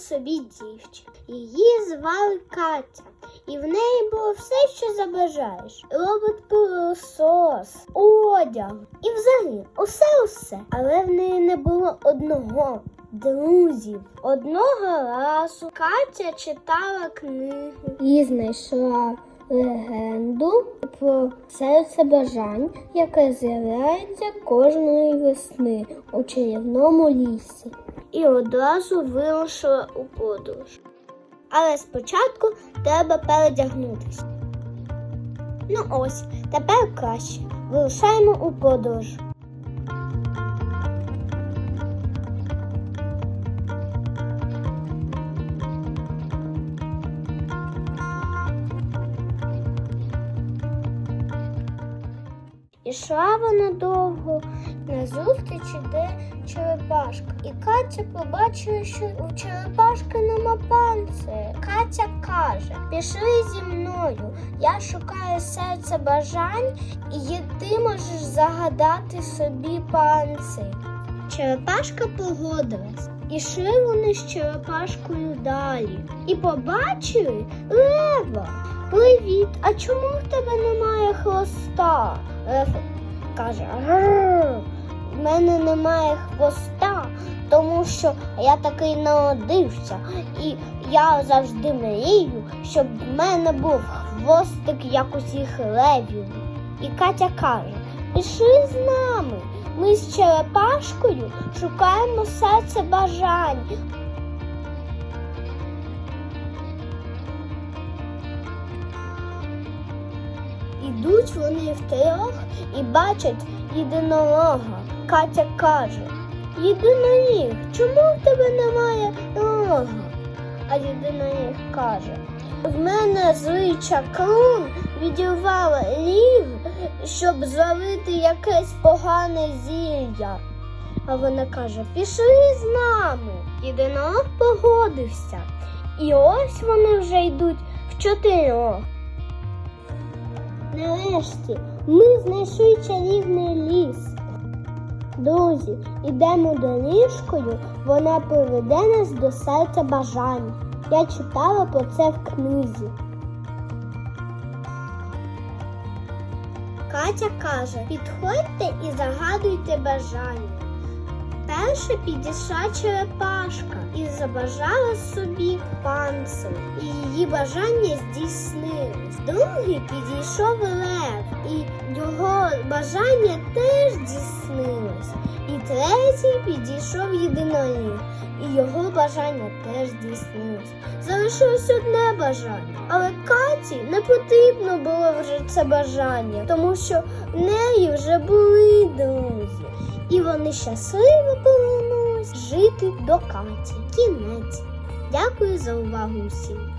собі дівчину. Її звали Катя, і в неї було все, що забажаєш. Робот пилосос, одяг і взагалі усе-усе. Але в неї не було одного. Друзів одного разу Катя читала книгу і знайшла легенду про серце бажань, яке з'являється кожної весни у чарівному лісі, і одразу вирушила у подорож. Але спочатку треба передягнутися. Ну ось, тепер краще. Вирушаємо у подорож. Ішла вона довго, назустріч іде черепашка. І Катя побачила, що у черепашки нема панциря. Катя каже: пішли зі мною, я шукаю серце бажань, і ти можеш загадати собі панцир. Черепашка погодилась. Ішли вони з черепашкою далі і побачили лева. Привіт, а чому в тебе немає хвоста? Лев каже, «Гррр, в мене немає хвоста, тому що я такий народився, і я завжди мрію, щоб в мене був хвостик, як усіх левів. І Катя каже, пішли з нами. Ми з черепашкою шукаємо серце бажань. Ідуть вони втрьох і бачать єдинорога. Катя каже: Єдиноніг, чому в тебе немає рога? А єдиноніг каже: В мене злий чаклун відірвав ріг, щоб зловити якесь погане зілля. А вона каже: Пішли з нами. Єдинорог погодився. І ось вони вже йдуть в чотирьох. Нарешті ми знайшли чарівний ліс. Друзі, ідемо доріжкою, вона приведе нас до серця бажань. Я читала про це в книзі. Катя каже: підходьте і загадуйте бажання. Перше підійшла черепашка і забажала собі панцир, і її бажання здійснилось. Другий підійшов лев, і його бажання теж здійснилось. І третій підійшов єдиноніг, і його бажання теж здійснилось. Залишилось одне бажання, але Каті не потрібно було вже це бажання, тому що в неї вже були друзі. І вони щасливо повернулись жити до Каті. Кінець. Дякую за увагу усім.